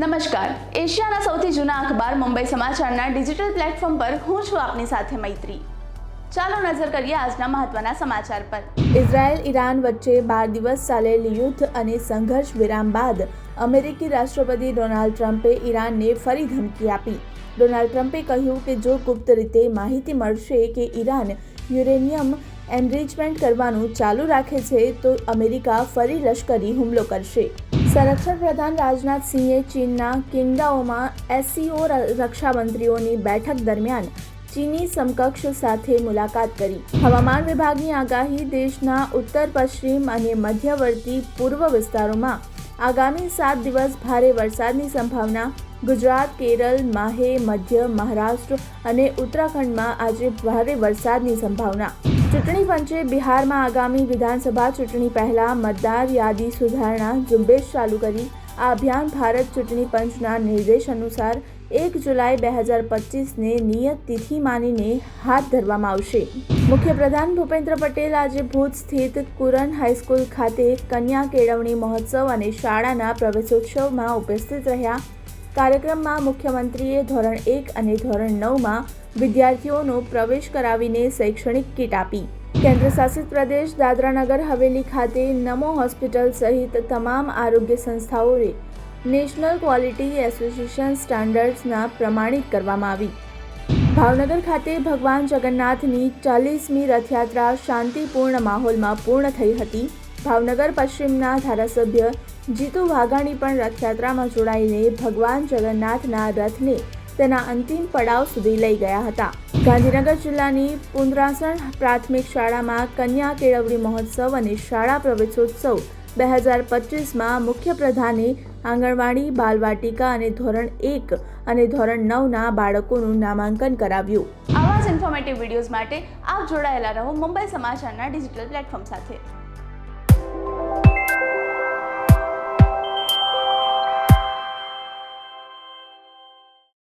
નમસ્કાર. એશિયાના સૌથી જૂના અખબાર મુંબઈ સમાચારના ડિજિટલ પ્લેટફોર્મ પર હું છું આપની સાથે મૈત્રી. ચાલો નજર કરીએ આજના મહત્વના સમાચાર પર. ઇઝરાયલ, ઈરાન વચ્ચે બાર દિવસ ચાલેલ યુદ્ધ અને સંઘર્ષ વિરામ બાદ અમેરિકી રાષ્ટ્રપતિ ડોનાલ્ડ ટ્રમ્પે ઈરાનને ફરી ધમકી આપી. ડોનાલ્ડ ટ્રમ્પે કહ્યું કે જો ગુપ્ત રીતે માહિતી મળશે કે ઈરાન યુરેનિયમ એનરિચમેન્ટ કરવાનું ચાલુ રાખે છે, તો અમેરિકા ફરી લશ્કરી હુમલો કરશે. સંરક્ષણ પ્રધાન રાજનાથ સિંહે ચીનના કિંગડાઓમાં એસસીઓ રક્ષામંત્રીઓની બેઠક દરમિયાન ચીની સમકક્ષ સાથે મુલાકાત કરી. હવામાન વિભાગની આગાહી દેશના ઉત્તર, પશ્ચિમ અને મધ્યવર્તી પૂર્વ વિસ્તારોમાં આગામી સાત દિવસ ભારે વરસાદની સંભાવના. ગુજરાત, કેરળ, માહે, મધ્ય મહારાષ્ટ્ર અને ઉત્તરાખંડમાં આજે ભારે વરસાદની સંભાવના. ચૂંટણી પંચે બિહારમાં આગામી વિધાનસભા ચૂંટણી પહેલા મતદાર યાદી સુધારણા ઝુંબેશ ચાલુ કરી. આ અભિયાન ભારત ચૂંટણી પંચના નિર્દેશ અનુસાર એક જુલાઈ બે હજાર પચીસને નિયત તિથિ માનીને હાથ ધરવામાં આવશે. મુખ્યપ્રધાન ભૂપેન્દ્ર પટેલ આજે ભુજ સ્થિત કુરન હાઈસ્કૂલ ખાતે કન્યા કેળવણી મહોત્સવ અને શાળાના પ્રવેશોત્સવમાં ઉપસ્થિત રહ્યા. કાર્યક્રમમાં મુખ્યમંત્રીએ ધોરણ એક અને ધોરણ નવમાં વિદ્યાર્થીઓનો પ્રવેશ કરાવીને શૈક્ષણિક કીટ આપી. કેન્દ્ર શાસિત પ્રદેશ દાદરાનગર હવેલી ખાતે નમો હોસ્પિટલ સહિત તમામ આરોગ્ય સંસ્થાઓએ નેશનલ ક્વોલિટી એસોસિએશન સ્ટાન્ડર્ડ્સના પ્રમાણિત કરવામાં આવી. ભાવનગર ખાતે ભગવાન જગન્નાથની ચાલીસમી રથયાત્રા શાંતિપૂર્ણ માહોલમાં પૂર્ણ થઈ હતી. ભાવનગર પશ્ચિમના ધારાસભ્ય જીતુ વાઘાણી પણ રથયાત્રામાં જોડાઈને ભગવાન જગન્નાથના રથને તેના અંતિમ પડાવ સુધી લઈ ગયા હતા. ગાંધીનગર જિલ્લાની પુંદરાસણ પ્રાથમિક શાળામાં કન્યા કેળવણી મહોત્સવ અને શાળા પ્રવેશોત્સવ બે હજાર પચીસમાં મુખ્યપ્રધાને આંગણવાડી, બાલવાટિકા અને ધોરણ એક અને ધોરણ નવના બાળકોનું નામાંકન કરાવ્યું. આવા જ ઇન્ફોર્મેટિવ વિડીયોઝ માટે આપ જોડાયેલા રહો મુંબઈ સમાચારના ડિજિટલ પ્લેટફોર્મ સાથે.